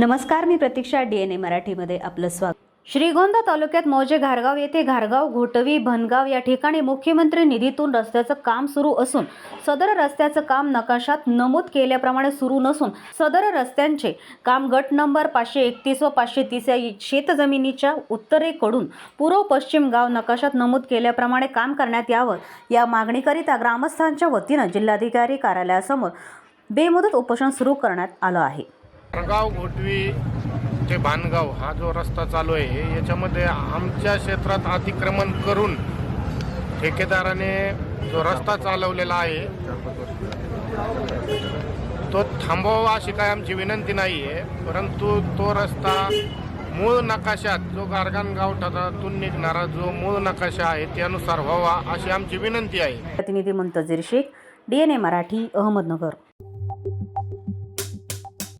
नमस्कार मी प्रतीक्षा D N ए मराठीमध्ये आपलं स्वागत. श्रीगोंदा तालुक्यात मौजे घारगाव येथे घारगाव घोटवी भनगाव या ठिकाणी मुख्यमंत्री निधीतून रस्त्याचं काम सुरू असून सदर रस्त्याचं काम नकाशात नमूद केल्याप्रमाणे सुरू नसून सदर रस्त्यांचे काम गट नंबर पाचशे एकतीस व पाचशे तीस या शेतजमिनीच्या उत्तरेकडून पूर्व पश्चिम गाव नकाशात नमूद केल्याप्रमाणे काम करण्यात यावं या मागणीकरिता ग्रामस्थांच्या वतीनं जिल्हाधिकारी कार्यालयासमोर बेमुदत उपोषण सुरू करण्यात आलं आहे. गाव घोटवी ते भानगाव हा जो रस्ता चालू आहे याच्यामध्ये आमच्या क्षेत्रात अतिक्रमण करून ठेकेदाराने जो रस्ता चालवलेला आहे तो थांबवावा अशी काय आमची विनंती नाही आहे परंतु तो रस्ता मूळ नकाशात जो गारगान गावठाणातून निघणारा जो मूळ नकाशा आहे त्यानुसार व्हावा अशी आमची विनंती आहे. प्रतिनिधी Muntazir Shaikh D N A Marathi Ahmednagar.